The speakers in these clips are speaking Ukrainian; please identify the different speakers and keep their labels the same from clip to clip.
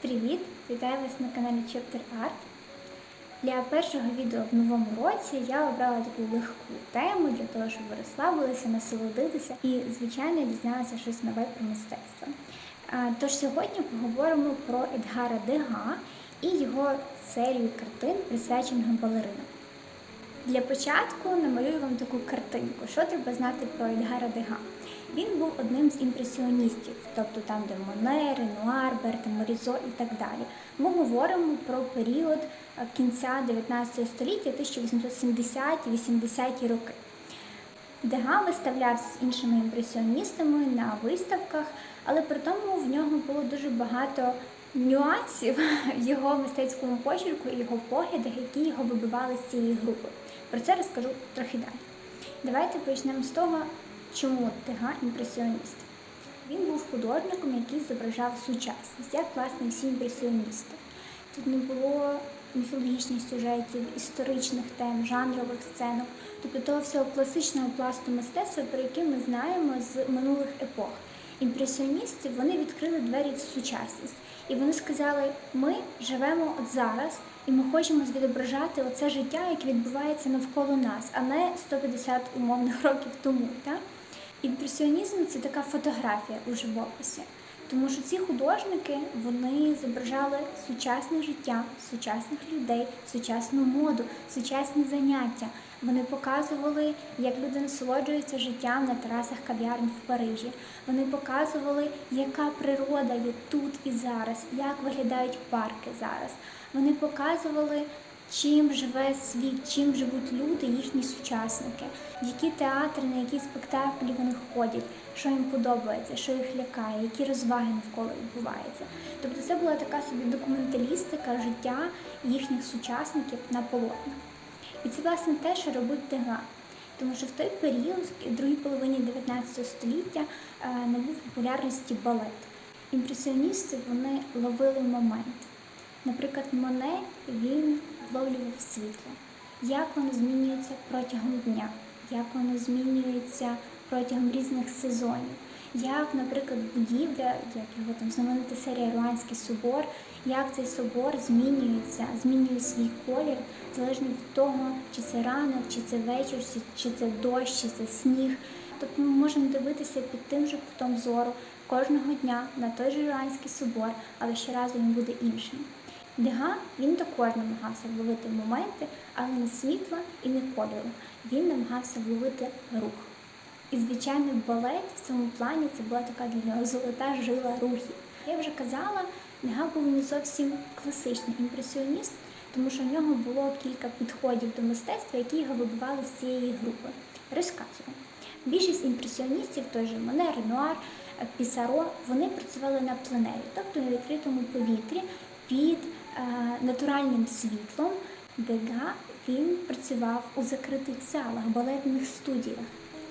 Speaker 1: Привіт! Вітаю вас на каналі Chapter Art. Для першого відео в новому році я обрала таку легку тему для того, щоб ви розслабилися, насолодитися і, звичайно, дізналися щось нове про мистецтво. Тож сьогодні поговоримо про Едгара Дега і його серію картин, присвячених балеринам. Для початку намалюю вам таку картинку. Що треба знати про Едгара Дега? Він був одним з імпресіоністів, тобто там, де Моне, Ренуар, Берта Морізо і так далі. Ми говоримо про період е, кінця 19 століття, 1870-80-ті роки. Дега виставлявся з іншими імпресіоністами на виставках, але при тому в нього було дуже багато нюансів в його мистецькому почерку і його поглядах, які його вибивали з цієї групи. Про це розкажу трохи далі. Давайте почнемо з того, чому Дега імпресіоніст. Він був художником, який зображав сучасність, як власне всі імпресіоністи. Тут не було міфологічних сюжетів, історичних тем, жанрових сценок, тобто того всього класичного пласту мистецтва, про який ми знаємо з минулих епох. Імпресіоністи вони відкрили двері в сучасність. І вони сказали: ми живемо от зараз, і ми хочемо відображати оце життя, яке відбувається навколо нас, а не 150 умовних років тому. Так? Імпресіонізм це така фотографія у живописі. Тому що ці художники вони зображали сучасне життя, сучасних людей, сучасну моду, сучасні заняття. Вони показували, як люди насолоджуються життям на терасах кав'ярень в Парижі. Вони показували, яка природа є тут і зараз, як виглядають парки зараз. Вони показували, чим живе світ, чим живуть люди, їхні сучасники, які театри, на які спектаклі вони ходять, що їм подобається, що їх лякає, які розваги навколо відбуваються. Тобто це була така собі документалістика життя їхніх сучасників на полотнах. І це власне те, що робить Дега. Тому що в той період, в другій половині 19 століття, набув популярності балет. Імпресіоністи вони ловили момент. Наприклад, Моне він вловлював світло, як воно змінюється протягом дня, як воно змінюється протягом різних сезонів, як, наприклад, будівля, як його там знаменита серія Руанський собор, як цей собор змінюється, змінює свій колір, залежно від того, чи це ранок, чи це вечір, чи це дощ, чи це сніг. Тобто ми можемо дивитися під тим же кутом зору кожного дня на той же Руанський собор, але щоразу він буде іншим. Дега він також намагався вловити моменти, але не світла і не кольору. Він намагався вловити рух. І, звичайно, балет в цьому плані це була така для нього золота жила рухів. Я вже казала, Дега був не зовсім класичний імпресіоніст, тому що в нього було кілька підходів до мистецтва, які його вибивали з цієї групи. Розказую. Більшість імпресіоністів, той же Моне, Ренуар, Пісаро, вони працювали на пленері, тобто на відкритому повітрі під е, натуральним світлом. Дега він працював у закритих залах, балетних студіях.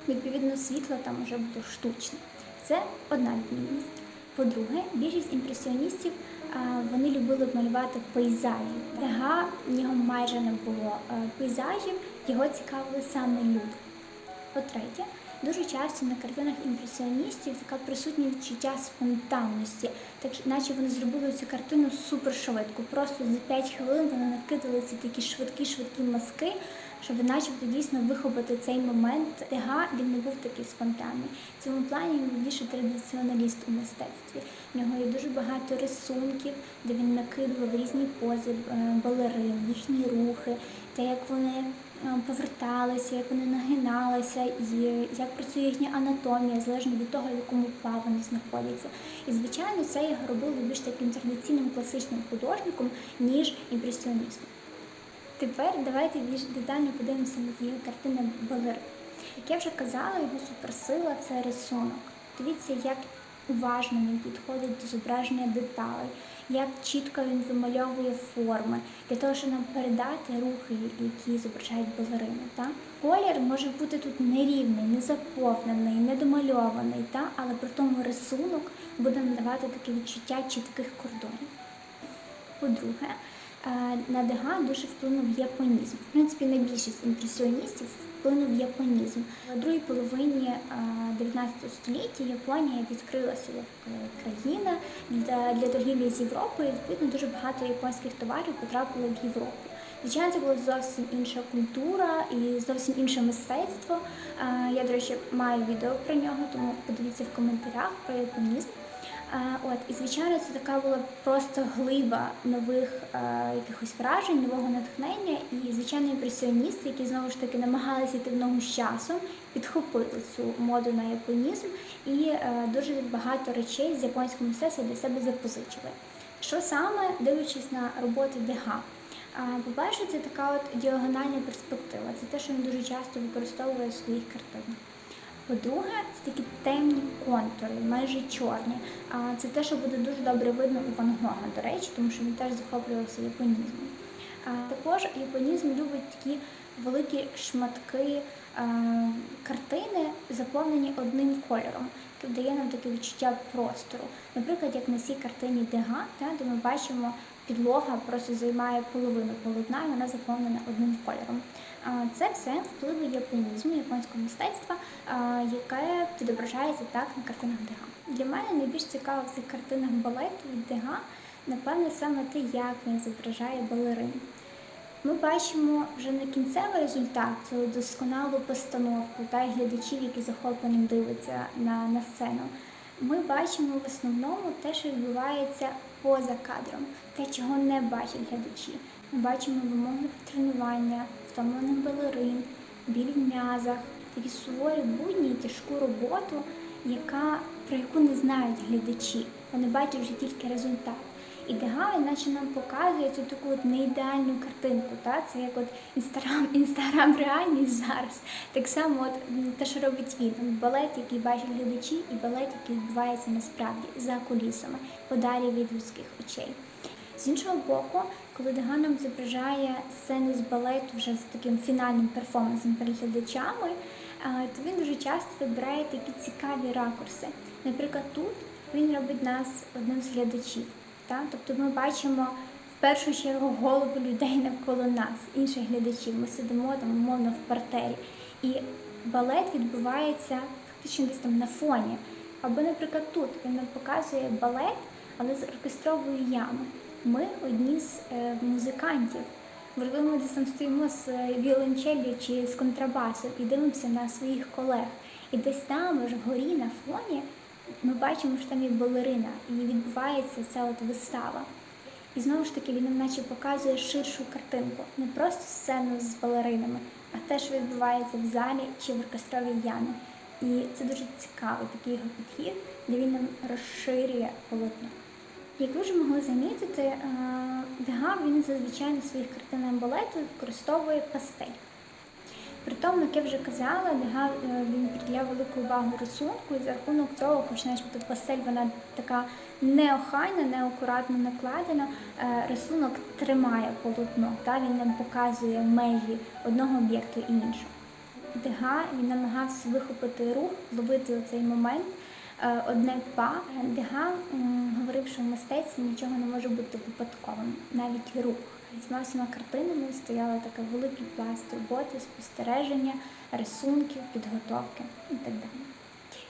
Speaker 1: Відповідно, світло там вже було штучне. Це одна відмінність. По-друге, більшість імпресіоністів е, вони любили малювати пейзажі. Дега в нього майже не було е, пейзажів, його цікавили саме люди. По-третє, дуже часто на картинах імпресіоністів така присутнє відчуття спонтанності, так наче вони зробили цю картину супер швидко. Просто за 5 хвилин вони накидали ці такі швидкі-швидкі маски, щоб начебто дійсно вихопити цей момент. Дега він не був такий спонтанний. В цьому плані він більше традиціоналіст у мистецтві. В нього є дуже багато рисунків, де він накидував різні пози балерин, їхні рухи, те, як вони поверталися, як вони нагиналися, і як працює їхня анатомія, залежно від того, в якому па вони знаходяться. І, звичайно, це його робило більш таким традиційним класичним художником, ніж імпресіоністом. Тепер давайте більш детально подивимося на ці картини балерин. Як я вже казала, його суперсила це рисунок. Дивіться, як уважно він підходить до зображення деталей, як чітко він вимальовує форми для того, щоб нам передати рухи, які зображають балерини. Та? Колір може бути тут нерівний, не заповнений, не домальований, та? але при тому рисунок буде надавати таке відчуття чітких кордонів. По-друге, на Дега дуже вплинув японізм. В принципі, найбільшість імпресіоністів вплинув японізм. У другій половині е, 19 століття Японія відкрилася як е, країна для, для торгівлі з Європою. Відповідно, дуже багато японських товарів потрапило в Європу. Звичайно, це була зовсім інша культура і зовсім інше мистецтво. Е, Я, до речі, маю відео про нього, тому подивіться в коментарях про японізм. От, і звичайно, це така була просто глиба нових е, якихось вражень, нового натхнення. І звичайно, імпресіоністи, які знову ж таки намагалися йти в ногу з часом, підхопили цю моду на японізм і е, дуже багато речей з японського мистецтва для себе запозичили. Що саме дивлячись на роботи Дега? По-перше, це така от діагональна перспектива. Це те, що він дуже часто використовує в своїх картинах. По-друге, це такі темні контури, майже чорні. А це те, що буде дуже добре видно у Ван Гога, до речі, тому що він теж захоплювався японізмом. А також японізм любить такі великі шматки а, картини, заповнені одним кольором, який дає нам таке відчуття простору. Наприклад, як на цій картині Дега, де ми бачимо, підлога просто займає половину полотна, і вона заповнена одним кольором. Це все впливи японізму, японського мистецтва, яке відображається так на картинах Дега. Для мене найбільш цікаво в цих картинах балету від Дега, напевне, саме те, як він зображає балерин. Ми бачимо вже не кінцевий результат, цю досконалу постановку та глядачів, які захопленням дивляться на, на сцену. Ми бачимо в основному те, що відбувається поза кадром, те, чого не бачать глядачі. Ми бачимо вимоги тренування, втомлених балерин, біль в м'язах, такі суворі будні і тяжку роботу, яка, про яку не знають глядачі. Вони бачать вже тільки результат. І наче нам показує цю таку от неідеальну картинку. Та? Це як от інстаграм, інстаграм реальність зараз. Так само от те, що робить він. Балет, який бачать глядачі, і балет, який відбувається насправді за кулісами, подалі від людських очей. З іншого боку, коли Дега нам зображає сцени з балету вже з таким фінальним перформансом перед глядачами, то він дуже часто вибирає такі цікаві ракурси. Наприклад, тут він робить нас одним з глядачів. Та? Тобто ми бачимо в першу чергу голови людей навколо нас, інших глядачів. Ми сидимо там умовно в партері. І балет відбувається фактично десь там на фоні. Або, наприклад, тут він нам показує балет, але з оркестрової ями. Ми одні з е, музикантів. Можливо, ми десь там стоїмо з е, віолончеллю чи з контрабасом і дивимося на своїх колег. І десь там, аж вгорі на фоні, ми бачимо, що там є балерина, і відбувається ця от вистава. І знову ж таки він нам наче показує ширшу картинку, не просто сцену з балеринами, а те, що відбувається в залі чи в оркестровій ямі. І це дуже цікавий такий його підхід, де він нам розширює полотно. Як ви вже могли замітити, е, Дега він зазвичай на своїх картинах балету використовує пастель. При тому, як я вже казала, Дега е, він приділяв велику увагу рисунку, і за рахунок цього, хоч начебто пастель вона така неохайна, неакуратно накладена, е, рисунок тримає полотно, та він нам показує межі одного об'єкту і іншого. Дега він намагався вихопити рух, зловити цей момент. е, Одне па Дега говорив, що в мистецтві нічого не може бути випадковим, навіть рух. З всіма картинами стояла така великий пласт роботи, спостереження, рисунків, підготовки і так далі.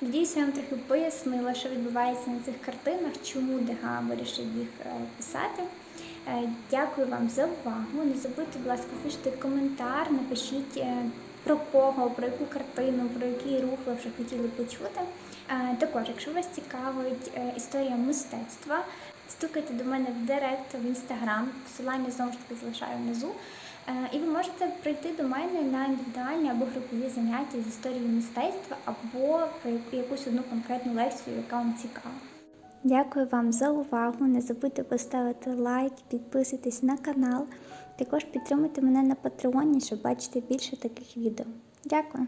Speaker 1: Надіюся, я вам трохи пояснила, що відбувається на цих картинах, чому Дега вирішив їх е, писати. Е, Дякую вам за увагу. Не забудьте, будь ласка, пишіть коментар, напишіть е, про кого, про яку картину, про який рух ви вже хотіли почути. Також, якщо вас цікавить історія мистецтва, стукайте до мене в директ в інстаграм. Посилання знову ж таки залишаю внизу. Е, І ви можете прийти до мене на індивідуальні або групові заняття з історії мистецтва, або про якусь одну конкретну лекцію, яка вам цікава. Дякую вам за увагу. Не забудьте поставити лайк, підписуйтесь на канал. Також підтримуйте мене на Патреоні, щоб бачити більше таких відео. Дякую!